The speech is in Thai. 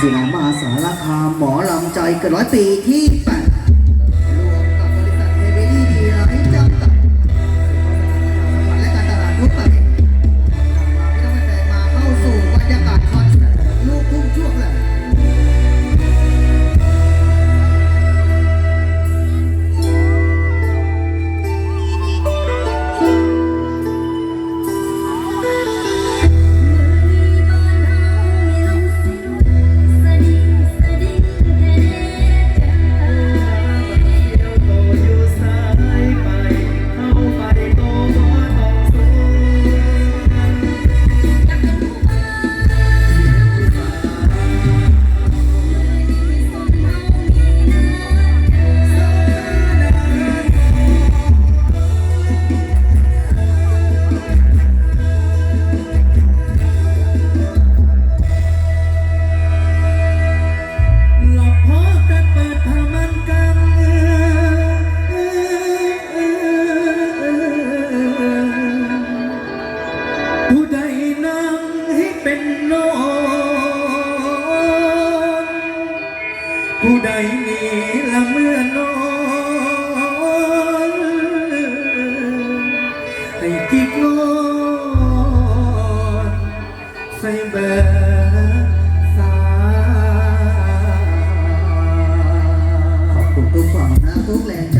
ศิลามาสารคามหมอลำใจเกิดร้อยปีที่แปด ทุกแล่ใ